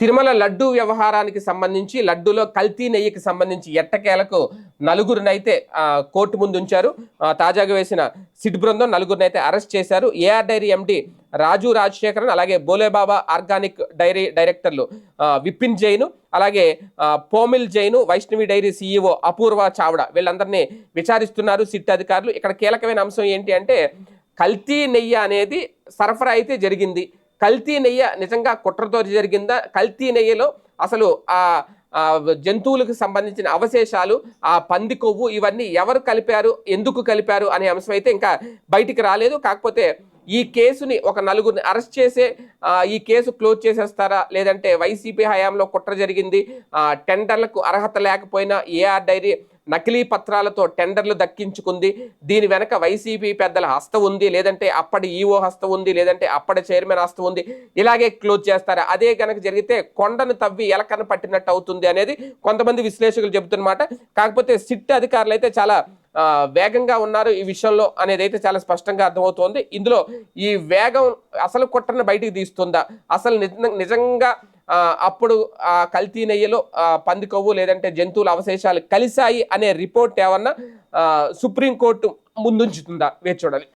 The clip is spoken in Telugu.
తిరుమల లడ్డు వ్యవహారానికి సంబంధించి లడ్డూలో కల్తీ నెయ్యికి సంబంధించి ఎట్టకేలకు నలుగురినైతే కోర్టు ముందు ఉంచారు తాజాగా వేసిన సిట్ బృందం నలుగురినైతే అరెస్ట్ చేశారు. AR dairy MD Raju Rajasekharan అలాగే Bhole Baba organic dairy directors Vipin Jain అలాగే పోమిల్ జైను వైష్ణవి డైరీ సీఈఓ అపూర్వ చావ్డా వీళ్ళందరినీ విచారిస్తున్నారు సిట్ అధికారులు. ఇక్కడ కీలకమైన అంశం ఏంటి అంటే కల్తీ నెయ్యి అనేది సరఫరా అయితే జరిగింది. కల్తీ నెయ్య నిజంగా కుట్రతో జరిగిందా? కల్తీ నెయ్యిలో అసలు ఆ జంతువులకు సంబంధించిన అవశేషాలు ఆ పంది కొవ్వు ఇవన్నీ ఎవరు కలిపారు? ఎందుకు కలిపారు? అనే అంశం అయితే ఇంకా బయటికి రాలేదు. కాకపోతే ఈ కేసుని ఒక నలుగురిని అరెస్ట్ చేసే ఈ కేసు క్లోజ్ చేసేస్తారా? లేదంటే వైసీపీ హయాంలో కుట్ర జరిగింది? ఆ, టెండర్లకు అర్హత లేకపోయినా ఏఆర్ డైరీ నకిలీ పత్రాలతో టెండర్లు దక్కించుకుంది. దీని వెనక వైసీపీ పెద్దల హస్తం ఉంది లేదంటే అప్పటి ఈఓ హస్తం ఉంది లేదంటే అప్పటి చైర్మన్ హస్తం ఉంది. ఇలాగే క్లోజ్ చేస్తారా? అదే కనుక జరిగితే కొండను తవ్వి ఎలకను పట్టినట్టు అవుతుంది అనేది కొంతమంది విశ్లేషకులు చెబుతున్నమాట. కాకపోతే సిట్ అధికారులు అయితే చాలా వేగంగా ఉన్నారు ఈ విషయంలో అనేది అయితే చాలా స్పష్టంగా అర్థమవుతోంది. ఇందులో ఈ వేగం అసలు కుట్రను బయటికి తీస్తుందా? అసలు నిజంగా అప్పుడు ఆ కల్తీ నెయ్యిలో పంది కొవ్వు లేదంటే జంతువుల అవశేషాలు కలిశాయి అనే రిపోర్ట్ ఏమన్నా సుప్రీంకోర్టు ముందుంచుతుందా? వేచి చూడాలి.